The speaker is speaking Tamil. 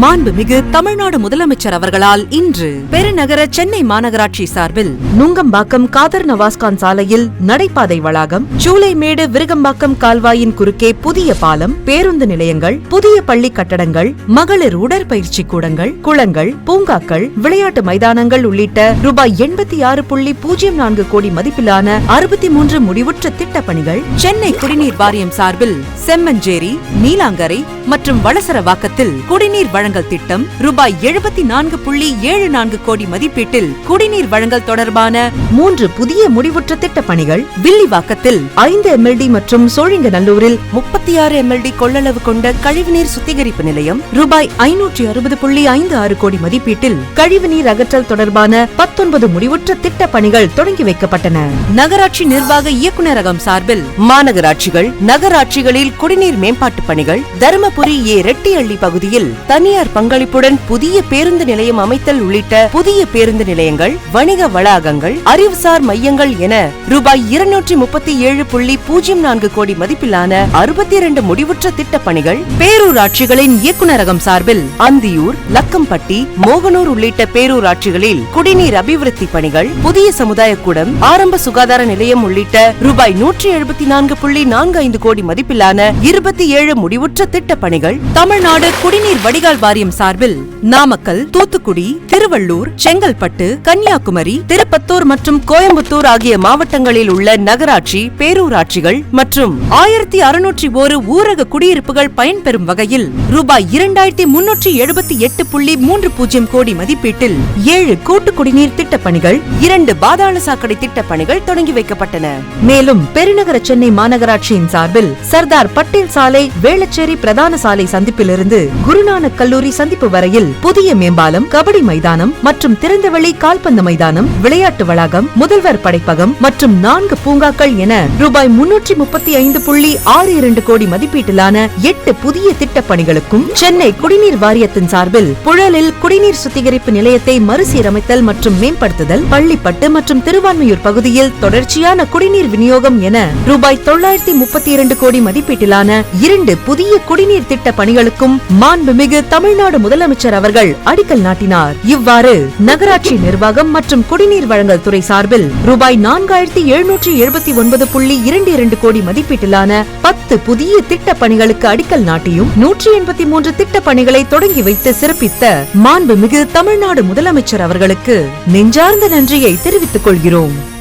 மாண்புமிகு தமிழ்நாடு முதலமைச்சர் அவர்களால் இன்று பெருநகர சென்னை மாநகராட்சி சார்பில் நுங்கம்பாக்கம் காதர் நவாஸ்கான் சாலையில் நடைபாதை வளாகம் சூளைமேடு விருகம்பாக்கம் கால்வாயின் குறுக்கே புதிய பாலம் பேருந்து நிலையங்கள் புதிய பள்ளி கட்டடங்கள் மகளிர் உடற்பயிற்சி கூடங்கள் குளங்கள் பூங்காக்கள் விளையாட்டு மைதானங்கள் உள்ளிட்ட ரூபாய் எண்பத்தி ஆறு புள்ளி பூஜ்ஜியம் நான்கு கோடி மதிப்பிலான அறுபத்தி மூன்று முடிவுற்ற திட்டப் பணிகள் சென்னை குடிநீர் வாரியம் சார்பில் செம்மஞ்சேரி நீலாங்கரை மற்றும் வளசரவாக்கத்தில் குடிநீர் வழங்கல் திட்டம் ரூபாய் எழுபத்தி நான்கு புள்ளி ஏழு நான்கு கோடி மதிப்பீட்டில் குடிநீர் வழங்கல் தொடர்பான மூன்று புதிய முடிவுற்ற திட்ட பணிகள் வில்லிவாக்கத்தில் ஐந்து எம்எல்டி மற்றும் சோழிங்கநல்லூரில் முப்பத்தி ஆறு எம்எல்டி கொள்ளளவு கொண்ட கழிவுநீர் சுத்திகரிப்பு நிலையம் ரூபாய் ஐநூற்றி அறுபது புள்ளி ஐந்து ஆறு கோடி மதிப்பீட்டில் கழிவுநீர் அகற்றல் தொடர்பான பத்தொன்பது முடிவுற்ற திட்ட பணிகள் தொடங்கி வைக்கப்பட்டன. நகராட்சி நிர்வாக இயக்குநரகம் சார்பில் மாநகராட்சிகள் நகராட்சிகளில் குடிநீர் மேம்பாட்டு பணிகள் தருமபுரி ஏ ரெட்டியள்ளி பகுதியில் தனியார் தனியார் பங்களிப்புடன் புதிய பேருந்து நிலையம் அமைத்தல் உள்ளிட்ட புதிய பேருந்து நிலையங்கள் வணிக வளாகங்கள் அறிவுசார் மையங்கள் என ரூபாய் இருநூற்றி முப்பத்தி ஏழு புள்ளி பூஜ்ஜியம் நான்கு கோடி மதிப்பிலான அறுபத்தி இரண்டு முடிவுற்ற திட்டப் பணிகள் பேரூராட்சிகளின் இயக்குநரகம் சார்பில் அந்தியூர் லக்கம்பட்டி மோகனூர் உள்ளிட்ட பேரூராட்சிகளில் குடிநீர் அபிவிருத்தி பணிகள் புதிய சமுதாய கூடம் ஆரம்ப சுகாதார நிலையம் உள்ளிட்ட ரூபாய் நூற்றி எழுபத்தி நான்கு புள்ளி நான்கு ஐந்து கோடி மதிப்பிலான இருபத்தி ஏழு முடிவுற்ற திட்டப் பணிகள் தமிழ்நாடு குடிநீர் வடிகால் வாரியம் சார்பில் நாமக்கல் தூத்துக்குடி திருவள்ளூர் செங்கல்பட்டு கன்னியாகுமரி திருப்பத்தூர் மற்றும் கோயம்புத்தூர் ஆகிய மாவட்டங்களில் உள்ள நகராட்சி பேரூராட்சிகள் மற்றும் ஆயிரத்தி அறுநூற்றி ஒரு ஊரக குடியிருப்புகள் பயன்பெறும் வகையில் ரூபாய் இரண்டாயிரத்தி முன்னூற்றி எழுபத்தி எட்டு புள்ளி மூன்று பூஜ்ஜியம் கோடி மதிப்பீட்டில் ஏழு கூட்டு குடிநீர் திட்டப் பணிகள் இரண்டு பாதாள சாக்கடை திட்டப் பணிகள் தொடங்கி வைக்கப்பட்டன. மேலும் பெருநகர சென்னை மாநகராட்சியின் சார்பில் சர்தார் பட்டேல் சாலை வேளச்சேரி பிரதான சாலை சந்திப்பிலிருந்து குருநானக் கல்லூரி கல்லூரி சந்திப்பு வரையில் புதிய மேம்பாலம் கபடி மைதானம் மற்றும் திறந்தவெளி கால்பந்து மைதானம் விளையாட்டு வளாகம் முதல்வர் படைப்பகம் மற்றும் நான்கு பூங்காக்கள் என ரூபாய் முன்னூற்றி முப்பத்தி ஐந்து புள்ளி ஆறு இரண்டு கோடி மதிப்பீட்டிலான எட்டு புதிய திட்ட பணிகளுக்கும் சென்னை குடிநீர் வாரியத்தின் சார்பில் புழலில் குடிநீர் சுத்திகரிப்பு நிலையத்தை மறுசீரமைத்தல் மற்றும் மேம்படுத்துதல் பள்ளிப்பட்டு மற்றும் திருவான்மையூர் பகுதியில் தொடர்ச்சியான குடிநீர் விநியோகம் என ரூபாய் தொள்ளாயிரத்தி முப்பத்தி இரண்டு கோடி மதிப்பீட்டிலான இரண்டு புதிய குடிநீர் திட்ட பணிகளுக்கும் மாண்புமிகு தமிழ் தமிழ்நாடு முதலமைச்சர் அவர்கள் அடிக்கல் நாட்டினார். இவ்வாறு நகராட்சி நிர்வாகம் மற்றும் குடிநீர் வழங்கல் துறை சார்பில் ரூபாய் நான்காயிரத்தி எழுநூற்றி எழுபத்தி ஒன்பது புள்ளி இரண்டு இரண்டு கோடி மதிப்பீட்டிலான பத்து புதிய திட்ட பணிகளுக்கு அடிக்கல் நாட்டியும் நூற்றி எண்பத்தி மூன்று திட்ட பணிகளை தொடங்கி வைத்து சிறப்பித்த மாண்புமிகு தமிழ்நாடு முதலமைச்சர் அவர்களுக்கு நெஞ்சார்ந்த நன்றியை தெரிவித்துக் கொள்கிறோம்.